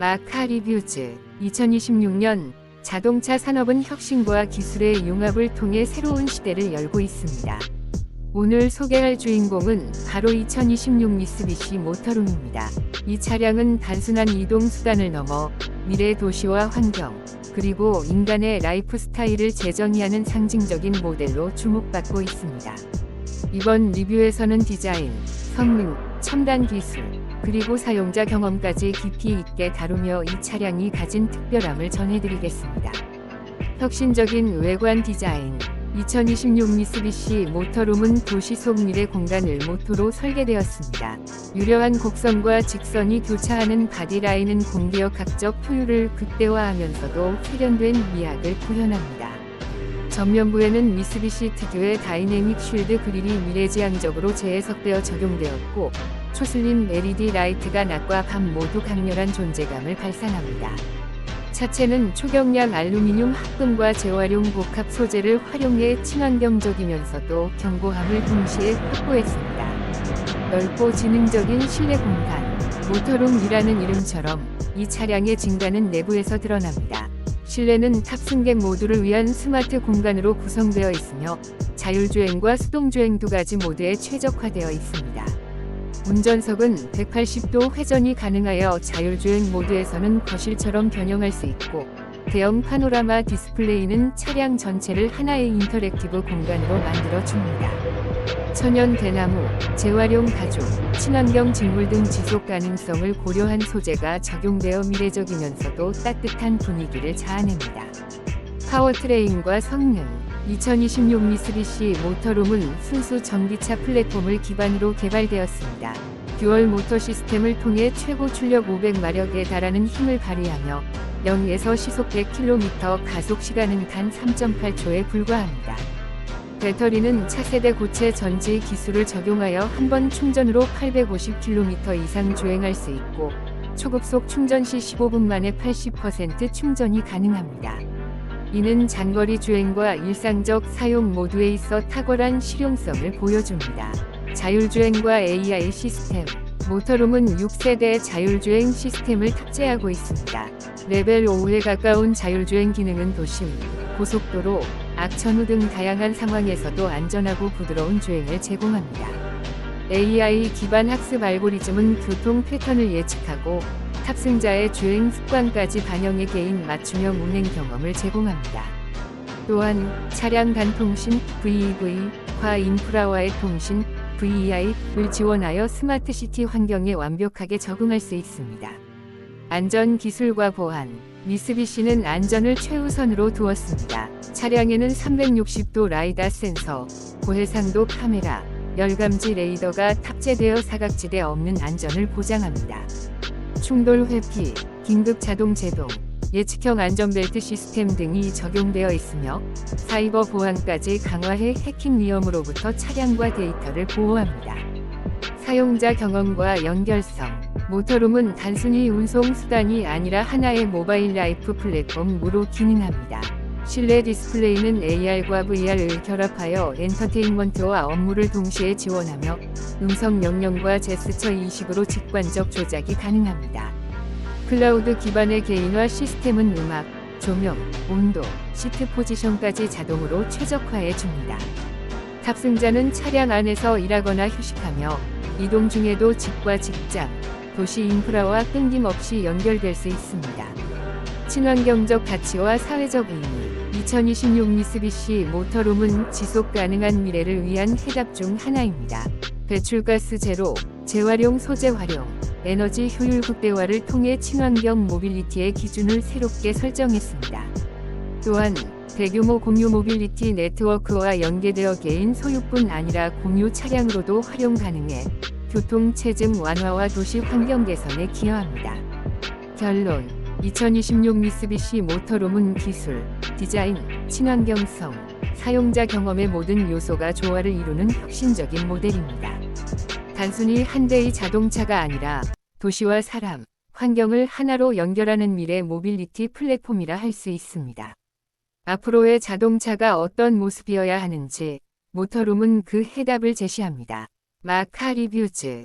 마카 리뷰즈 2026년 자동차 산업은 혁신과 기술의 융합을 통해 새로운 시대를 열고 있습니다. 오늘 소개할 주인공은 바로 2026 미쓰비시 모터룸입니다. 이 차량은 단순한 이동 수단을 넘어 미래 도시와 환경, 그리고 인간의 라이프 스타일을 재정의하는 상징적인 모델로 주목받고 있습니다. 이번 리뷰에서는 디자인, 성능, 첨단 기술, 그리고 사용자 경험까지 깊이 있게 다루며 이 차량이 가진 특별함을 전해드리겠습니다. 혁신적인 외관 디자인 2026 미쓰비시 모터룸은 도시 속 미래 공간을 모토로 설계되었습니다. 유려한 곡선과 직선이 교차하는 바디라인은 공기역학적 효율을 극대화하면서도 세련된 미학을 구현합니다. 전면부에는 미쓰비시 특유의 다이내믹 쉴드 그릴이 미래지향적으로 재해석되어 적용되었고 초슬린 LED 라이트가 낮과 밤 모두 강렬한 존재감을 발산합니다. 차체는 초경량 알루미늄 합금과 재활용 복합 소재를 활용해 친환경적이면서도 견고함을 동시에 확보했습니다. 넓고 지능적인 실내 공간, 모터룸이라는 이름처럼 이 차량의 진가는 내부에서 드러납니다. 실내는 탑승객 모두를 위한 스마트 공간으로 구성되어 있으며 자율주행과 수동주행 두 가지 모드에 최적화되어 있습니다. 운전석은 180도 회전이 가능하여 자율주행 모드에서는 거실처럼 변형할 수 있고 대형 파노라마 디스플레이는 차량 전체를 하나의 인터랙티브 공간으로 만들어 줍니다. 천연 대나무, 재활용 가죽, 친환경 직물 등 지속 가능성을 고려한 소재가 적용되어 미래적이면서도 따뜻한 분위기를 자아냅니다. 파워트레인과 성능 2026 미쓰비시 모터룸은 순수 전기차 플랫폼을 기반으로 개발되었습니다. 듀얼 모터 시스템을 통해 최고 출력 500마력에 달하는 힘을 발휘하며 0에서 시속 100km 가속 시간은 단 3.8초에 불과합니다. 배터리는 차세대 고체 전지 기술을 적용하여 한 번 충전으로 850km 이상 주행할 수 있고 초급속 충전 시 15분 만에 80% 충전이 가능합니다. 이는 장거리 주행과 일상적 사용 모두에 있어 탁월한 실용성을 보여줍니다. 자율주행과 AI 시스템 모터룸은 6세대 자율주행 시스템을 탑재하고 있습니다. 레벨 5에 가까운 자율주행 기능은 도심, 고속도로, 악천후 등 다양한 상황에서도 안전하고 부드러운 주행을 제공합니다. AI 기반 학습 알고리즘은 교통 패턴을 예측하고 탑승자의 주행 습관까지 반영해 개인 맞춤형 운행 경험을 제공합니다. 또한 차량 간 통신 VEV, 과 인프라와의 통신 VEI를 지원하여 스마트 시티 환경에 완벽하게 적응할 수 있습니다. 안전 기술과 보안 미쓰비시는 안전을 최우선으로 두었습니다. 차량에는 360도 라이다 센서, 고해상도 카메라, 열감지 레이더가 탑재되어 사각지대 없는 안전을 보장합니다. 충돌 회피, 긴급 자동 제동, 예측형 안전벨트 시스템 등이 적용되어 있으며 사이버 보안까지 강화해 해킹 위험으로부터 차량과 데이터를 보호합니다. 사용자 경험과 연결성 모터룸은 단순히 운송 수단이 아니라 하나의 모바일 라이프 플랫폼으로 기능합니다. 실내 디스플레이는 AR과 VR을 결합하여 엔터테인먼트와 업무를 동시에 지원하며 음성 명령과 제스처 인식으로 직관적 조작이 가능합니다. 클라우드 기반의 개인화 시스템은 음악, 조명, 온도, 시트 포지션까지 자동으로 최적화해 줍니다. 탑승자는 차량 안에서 일하거나 휴식하며 이동 중에도 집과 직장, 도시 인프라와 끊김없이 연결될 수 있습니다. 친환경적 가치와 사회적 의미 2026 미쓰비시 모터룸은 지속 가능한 미래를 위한 해답 중 하나입니다. 배출가스 제로, 재활용 소재 활용, 에너지 효율 극대화를 통해 친환경 모빌리티의 기준을 새롭게 설정했습니다. 또한 대규모 공유 모빌리티 네트워크와 연계되어 개인 소유뿐 아니라 공유 차량으로도 활용 가능해 교통 체증 완화와 도시 환경 개선에 기여합니다. 결론 2026 미쓰비시 모터룸은 기술, 디자인, 친환경성, 사용자 경험의 모든 요소가 조화를 이루는 혁신적인 모델입니다. 단순히 한 대의 자동차가 아니라 도시와 사람, 환경을 하나로 연결하는 미래 모빌리티 플랫폼이라 할 수 있습니다. 앞으로의 자동차가 어떤 모습이어야 하는지 모터룸은 그 해답을 제시합니다. 마카 리뷰즈